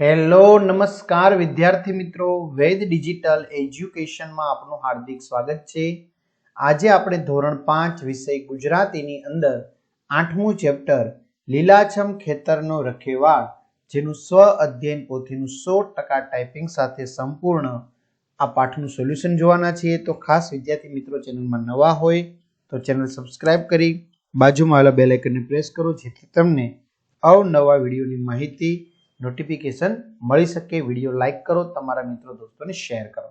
Hello, નમસ્કાર વિદ્યાર્થી મિત્રો. વેદ ડિજિટલ એજ્યુકેશનમાં આપનું હાર્દિક સ્વાગત છે. આજે આપણે ધોરણ પાંચ વિષય ગુજરાતીની અંદર આઠમું ચેપ્ટર લીલાછમ ખેતરનો રખેવાળ, જેનું સ્વ અધ્યયન પોથીનું સો ટકા ટાઈપિંગ સાથે સંપૂર્ણ આ પાઠનું સોલ્યુશન જોવાના છીએ. તો ખાસ વિદ્યાર્થી મિત્રો, ચેનલમાં નવા હોય તો ચેનલ સબસ્ક્રાઇબ કરી બાજુમાં આવેલા બેલ આઇકનને પ્રેસ કરો, જેથી તમને અવનવા વિડીયોની માહિતી નોટિફિકેશન મળી શકે વીડિયો લાઇક કરો, તમારા મિત્રો દોસ્તોને શેર કરો.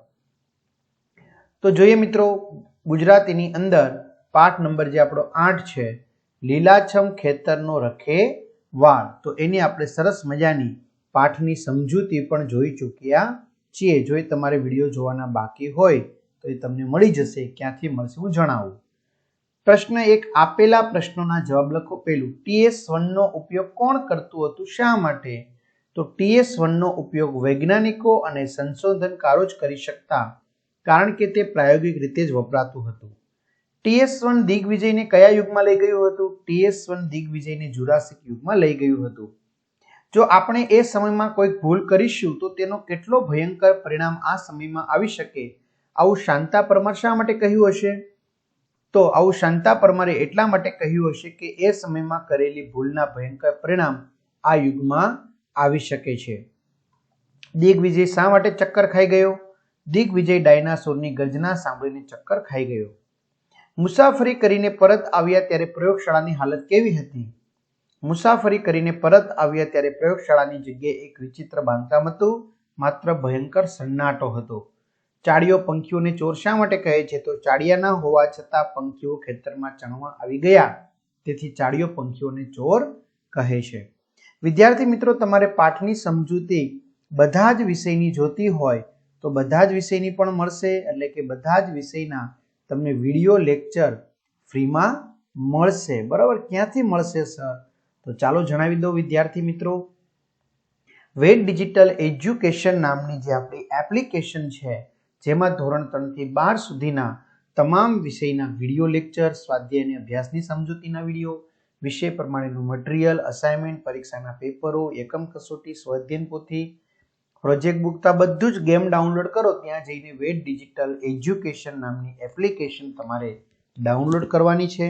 તો જોઈએ મિત્રો, ગુજરાતીની અંદર પાઠ નંબર જે આપણો આઠ છે, લીલાછમ ખેતરનો રખે વાળ. તો એની આપણે સરસ મજાની પાઠની સમજૂતી પણ જોઈ ચૂક્યા છીએ. જો એ તમારે વીડિયો જોવાના બાકી હોય, તો એ તમને મળી જશે, ક્યાંથી મળશે હું જણાવું. પ્રશ્ન એક, આપેલા પ્રશ્નોના જવાબ લખો. પેલું ટીએસ વનનો ઉપયોગ કોણ કરતું હતું? શા માટે? તો ટીએસ વનનો ઉપયોગ વૈજ્ઞાનિકો અને સંશોધનકારો જ કરી શકતા, કારણ કે તે પ્રાયોગિક રીતે જ વપરાતું હતું. ટીએસ વન દિગ્વિજયને કયા યુગમાં લઈ ગયું હતું? ટીએસ વન દિગ્વિજયને જુરાસિક યુગમાં લઈ ગયું હતું. જો આપણે એ સમયમાં કોઈક ભૂલ કરીશું, તો તેનો કેટલો ભયંકર પરિણામ આ સમયમાં આવી શકે? આવું શાંતા પરમાર શા માટે કહ્યું હશે? તો આવું શાંતા પરમારે એટલા માટે કહ્યું હશે કે એ સમયમાં કરેલી ભૂલના ભયંકર પરિણામ આ યુગમાં આવી શકે છે. દિગ્વિજય શા માટે ચક્કર ખાઈ ગયો? દિગ્વિજય ડાયનાસોરની ગર્જના સાંભળીને ચક્કર ખાઈ ગયો. મુસાફરી કરીને પરત આવ્યા ત્યારે પ્રયોગશાળાની હાલત કેવી હતી? મુસાફરી કરીને પરત આવ્યા ત્યારે પ્રયોગશાળાની જગ્યાએ એક વિચિત્ર બાંધકામ હતું, માત્ર ભયંકર સન્નાટો હતો. ચાડિયો પંખીઓને ચોર શા માટે કહે છે? તો ચાડિયા ન હોવા છતાં પંખીઓ ખેતરમાં ચણવા આવી ગયા. તેથી ચાડિયો પંખીઓને ચોર કહે છે. વિદ્યાર્થી મિત્રો, તમારે પાઠની સમજૂતી બધા જ વિષયની જોતી હોય તો બધા જ વિષયની પણ મળશે, એટલે કે બધા જ વિષયના તમને વીડિયો લેક્ચર ફ્રીમાં મળશે. બરાબર? ક્યાંથી મળશે, સર? તો ચાલો જણાવી દો વિદ્યાર્થી મિત્રો. વેદ ડિજિટલ એજ્યુકેશન નામની જે આપણી એપ્લિકેશન છે, જેમાં ધોરણ ત્રણથી બાર સુધીના તમામ વિષયના વીડિયો લેક્ચર, સ્વાધ્યાય અને અભ્યાસની સમજૂતીના વીડિયો વિષય પ્રમાણેનું મટીરિયલ અસાઇનમેન્ટ પરીક્ષાના પેપરો, એકમ કસોટી સ્વાધ્યન પોથી પ્રોજેક્ટ બુક તો બધું જ ગેમ ડાઉનલોડ કરો. ત્યાં જઈને વેટ ડિજિટલ એજ્યુકેશન નામની એપ્લિકેશન તમારે ડાઉનલોડ કરવાની છે.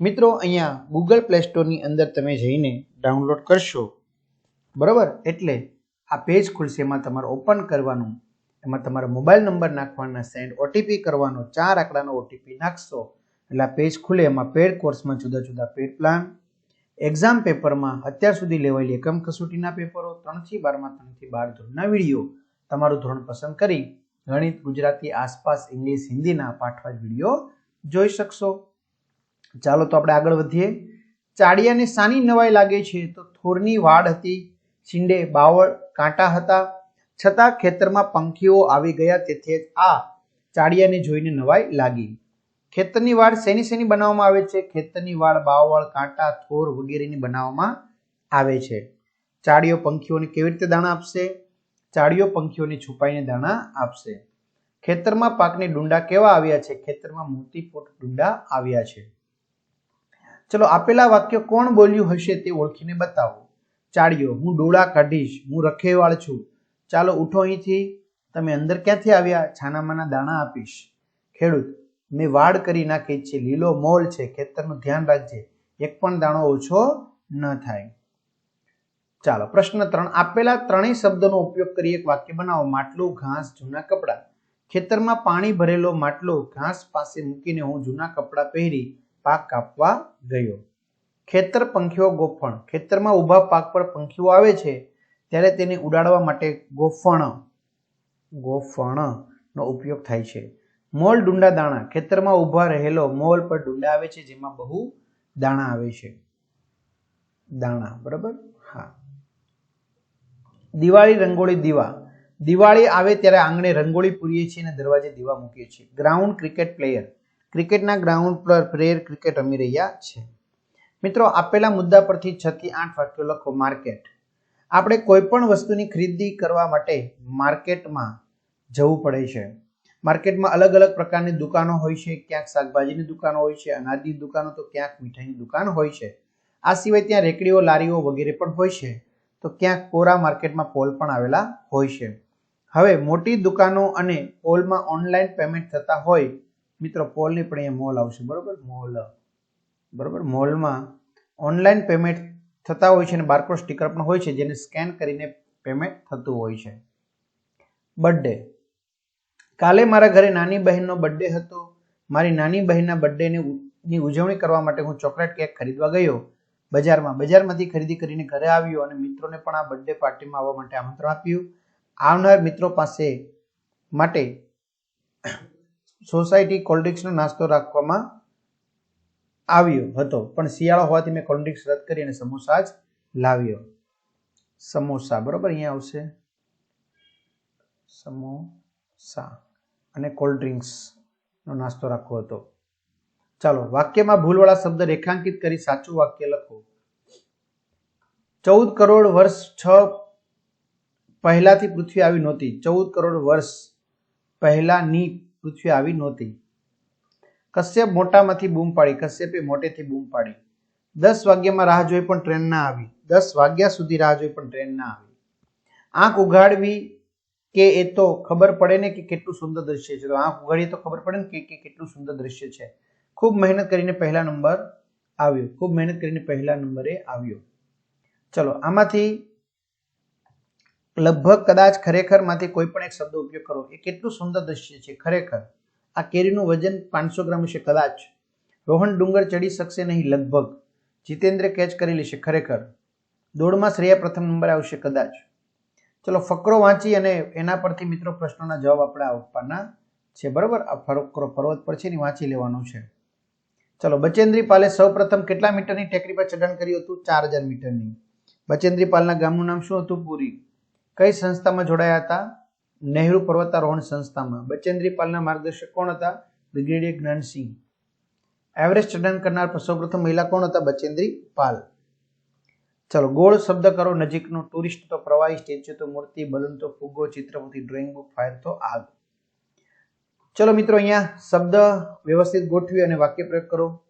મિત્રો, અહીંયા ગૂગલ પ્લે સ્ટોરની અંદર તમે જઈને ડાઉનલોડ કરશો. બરાબર? એટલે આ પેજ ખુલશે, એમાં તમારે ઓપન કરવાનું. એમાં તમારો મોબાઈલ નંબર નાખવાના સેન્ડ ઓટીપી કરવાનો, ચાર આંકડાનો ઓટીપી નાખશો. એટલે આ પેજ ખુલે, એમાં પેડ કોર્સમાં જુદા જુદા પેડ પ્લાન એક્ઝામ પેપરમાં અત્યાર સુધી લેવાયેલી એકમ કસોટીના પેપરો ત્રણથી બારમાં, ત્રણથી બાર ધોરણના વીડિયો. તમારું ધોરણ પસંદ કરી ગણિત, ગુજરાતી, આસપાસ, ઇંગ્લિશ, હિન્દીના પાઠવાજ વીડિયો જોઈ શકશો. ચાલો તો આપણે આગળ વધીએ. ચાડિયાને સાની નવાઈ લાગે છે તો થોરની વાડ હતી. છીંડે બાવળ કાંટા હતા. છતાં ખેતરમાં પંખીઓ આવી ગયા તેથી આ ચાડિયાને જોઈને નવાઈ લાગી. ખેતરની વાડ શેની શેની બનાવવામાં આવે છે? ખેતરની વાડ બાવળ કાંટા, થોર વગેરેની બનાવવામાં આવે છે. ચાડિયો પંખીઓને કેવી રીતે દાણા આપશે? ચાડિયો પંખીઓને છુપાઈને દાણા આપશે. ખેતરમાં પાકની ડુંડા કેવા આવ્યા છે? ખેતરમાં મોતીપોટ ડુંડા આવ્યા છે. ચલો, આપેલા વાક્ય કોણ બોલ્યું હશે તે ઓળખીને બતાવો. ચાડિયો હું ડોળા કાઢીશ, હું રખેવાળ છું. ચાલો, ઉઠો અહીંથી. તમે અંદર ક્યાંથી આવ્યા? છાનામાના દાણા આપીશ. ખેડૂત મેં વાડ કરી નાખી છે લીલો મોલ છે, ખેતરનું ધ્યાન રાખજે. એક પણ દાણો ઓછો ન થાય. ચાલો, પ્રશ્ન ત્રણ. આપેલા ત્રણેય શબ્દોનો ઉપયોગ કરી એક વાક્ય બનાવો. માટલું, ઘાસ, જૂના કપડાં. ખેતરમાં પાણી ભરેલો માટલો ઘાસ પાસે મૂકીને હું જૂના કપડાં પહેરી પાક કાપવા ગયો. ખેતર પંખીઓ ગોફણ. ખેતરમાં ઊભા પાક પર પંખીઓ આવે છે, ત્યારે તેને ઉડાડવા માટે ગોફણ ગોફણ નો ઉપયોગ થાય છે. મોલ ડુંડા દાણા. ખેતરમાં ઊભા રહેલો મોલ પર ડુંડા આવે છે, જેમાં બહુ દાણા આવે છે. દાણા, બરાબર? હા. દિવાળી રંગોળી દીવા. દિવાળી આવે ત્યારે આંગણે રંગોળી પૂરીએ છીએ અને દરવાજે દીવા મૂકીએ છીએ. Ground cricket player. ક્રિકેટના ગ્રાઉન્ડ પર પ્લેયર ક્રિકેટ રમી રહ્યા છે. મિત્રો, આપેલા મુદ્દા પરથી છ થી આઠ વાક્યો લખો. માર્કેટ. આપણે કોઈ પણ વસ્તુની ખરીદી કરવા માટે માર્કેટમાં જવું પડે છે. માર્કેટમાં અલગ અલગ પ્રકારની દુકાનો હોય છે. ક્યાંક શાકભાજીની દુકાનો હોય છે, અનાજની દુકાનો, તો ક્યાંક મીઠાઈની દુકાન હોય છે. આ સિવાય ત્યાં રેકડીઓ, લારીઓ વગેરે પણ હોય છે. તો ક્યાંક કોરા માર્કેટમાં પોલ પણ આવેલા હોય છે. હવે મોટી દુકાનો અને પોલમાં ઓનલાઈન પેમેન્ટ થતા હોય, મિત્રો પોલની પણ અહીંયા મોલ આવશે. બરોબર? મોલ. બરોબર? મોલમાં ઓનલાઈન પેમેન્ટ થતા હોય છે અને બારકોડ સ્ટીકર પણ હોય છે, જેને સ્કેન કરીને પેમેન્ટ થતું હોય છે. બર્થડે. કાલે મારા ઘરે નાની બહેનનો બર્થડે હતો. મારી નાની બહેનના બર્થડેની ઉજવણી કરવા માટે હું ચોકલેટ કેક ખરીદવા ગયો. બજારમાં, બજારમાંથી ખરીદી કરીને ઘરે આવ્યો અને મિત્રોને પણ આ બર્થડે પાર્ટીમાં આવવા માટે આમંત્રણ આપ્યું. આવનાર મિત્રો પાસે માટે સોસાયટી કોલ્ડ્રિંક્સનો નાસ્તો રાખવામાં આવ્યો હતો. પણ શિયાળો હોવાથી મેં કોલ્ડ્રિંક્સ રદ કરી અને સમોસા જ લાવ્યો. સમોસા, બરોબર? અહીંયા આવશે. સમોસા. અને કોલ્ડ ડ્રિંક્સનો નાસ્તો રાખવો હતો. ચાલો, વાક્યમાં ભૂલવાળા શબ્દ રેખાંકિત કરી સાચું વાક્ય લખો. ચૌદ કરોડ વર્ષ છ પહેલાથી પૃથ્વી આવી નહોતી. ચૌદ કરોડ વર્ષ પહેલાની પૃથ્વી આવી નહોતી. કશ્યપ મોટામાંથી બૂમ પાડી, કશ્યપે મોટેથી બૂમ પાડી. દસ વાગ્યામાં રાહ જોઈ પણ ટ્રેન ના આવી. દસ વાગ્યા સુધી રાહ જોઈ પણ ટ્રેન ના આવી. આંખ ઉઘાડવી કે એ તો ખબર પડે ને કે કેટલું સુંદર દ્રશ્ય છે. તો આંખ ઉઘાડીએ તો ખબર પડે ને કે કેટલું સુંદર દ્રશ્ય છે. ખૂબ મહેનત કરીને પહેલા નંબર આવ્યો. ખૂબ મહેનત કરીને પહેલા નંબરે આવ્યો. ચલો, આમાંથી લગભગ કદાચ ખરેખરમાંથી કોઈ પણ એક શબ્દ ઉપયોગ કરો. એ કેટલું સુંદર દ્રશ્ય છે ખરેખર. આ કેરીનું વજન પાંચસો ગ્રામ છે કદાચ. રોહન ડુંગર ચડી શકશે નહીં લગભગ. જીતેન્દ્ર કેચ કરી લેશે ખરેખર. દોડમાં શ્રેયા પ્રથમ નંબર આવશે કદાચ. ચલો ફકરો વાંચી અને એના પરથી મિત્રો પ્રશ્નોના જવાબ આપણે આપવાના છે, બરાબર? આ ફકરો પર્વત પર છે ને વાંચી લેવાનો છે. ચલો, બચેન્દ્રી પાલે સૌપ્રથમ કેટલા મીટરની ટેકરી પર ચઢાણ કર્યું હતું? ચાર હજાર મીટરની. બચેન્દ્રી પાલના ગામનું નામ શું હતું? પુરી. કઈ સંસ્થામાં જોડાયા હતા? નહેરુ પર્વતારોહણ સંસ્થામાં. બચેન્દ્રી પાલના માર્ગદર્શક કોણ હતા? બ્રિગેડિયર જ્ઞાનસિંહ. એવરેસ્ટ ચઢાણ કરનાર સૌપ્રથમ મહિલા કોણ હતા? બચેન્દ્રી પાલ. ચલો, ગોળ શબ્દ કરો નજીકનો ટુરિસ્ટ તો પ્રવાહી સ્ટેચ્યુ તો મૂર્તિ, બલૂન તો ફુગ્ગો ચિત્રપતિ ડ્રોઈંગ બુક, ફાયર તો આગ. ચલો મિત્રો, અહીંયા શબ્દ વ્યવસ્થિત ગોઠવી અને વાક્ય પ્રયોગ કરો.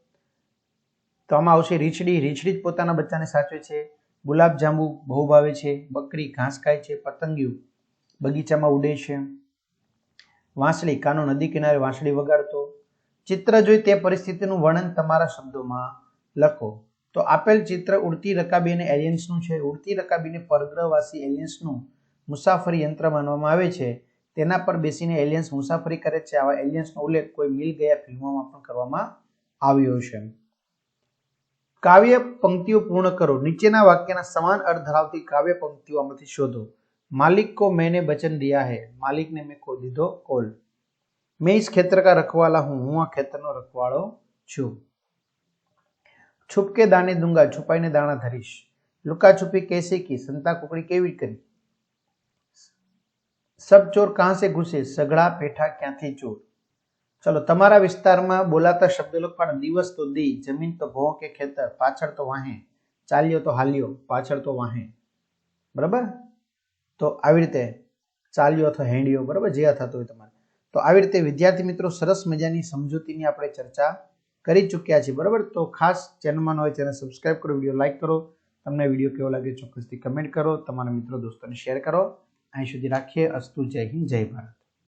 તો આમાં આવશે રીછડી. રીછડી જ પોતાના બચ્ચાને સાચવે છે. ગુલાબ જાંબુ બહુ ભાવે છે. બકરી ઘાસ ખાય છે. પતંગિયું બગીચામાં ઉડે છે. વાંસળી કાનો નદી કિનારે વાંસળી વગાડતો. ચિત્ર જોઈ તે પરિસ્થિતિનું વર્ણન તમારા શબ્દોમાં લખો. તો આપેલ ચિત્ર ઉડતી રકાબી અને એલિયન્સનું છે ઉડતી રકાબીને પરગ્રહવાસી એલિયન્સનું મુસાફરી યંત્ર માનવામાં આવે છે તેના પર બેસીને એલિયન્સ મુસાફરી કરે છે આવા એલિયન્સનો ઉલ્લેખ કોઈ મિલ ગયા ફિલ્મોમાં પણ કરવામાં આવ્યો છે કાવ્ય પંક્તિઓ પૂર્ણ કરો નીચેના વાક્યના સમાન અર્થ ધરાવતી કાવ્ય પંક્તિઓ આમાંથી શોધો मालिक को मैंने वचन दिया है मालिक ने मेरे को દીધો કોલ मैं इस क्षेत्र का रखवाला हूं હું આ ખેતરનો રખવાળો છું છુપકે દાને દુંગા, છુપાઈને દાણા ધરીશ. લુકા છુપી કેસે કી, સંતા કુકડી કેવી કરી? સબ ચોર કહાં સે ઘુસે? સગડા પેઠા ક્યાંથી ચોર? ચલો, તમારા વિસ્તારમાં બોલાતા શબ્દ પણ દિવસ તો દી, જમીન તો ભો કે ખેતર, પાછળ તો વાહે. ચાલ્યો તો હાલ્યો પાછળ તો વાહે. બરાબર? તો આવી રીતે ચાલ્યો અથવા હેંડ્યો બરાબર? જે થતું હોય તમારે. તો આવી રીતે વિદ્યાર્થી મિત્રો સરસ મજાની સમજૂતીની આપણે ચર્ચા કરી ચૂક્યા છીએ બરાબર? તો ખાસ ચેનલમાં હોય તેને સબસ્ક્રાઈબ કરો વીડિયો લાઇક કરો. તમને વીડિયો કેવો લાગે ચોક્કસથી કમેન્ટ કરો. તમારા મિત્રો, દોસ્તોને શેર કરો. અહીં સુધી રાખીએ. અસ્તુ જય હિન્દ, જય ભારત.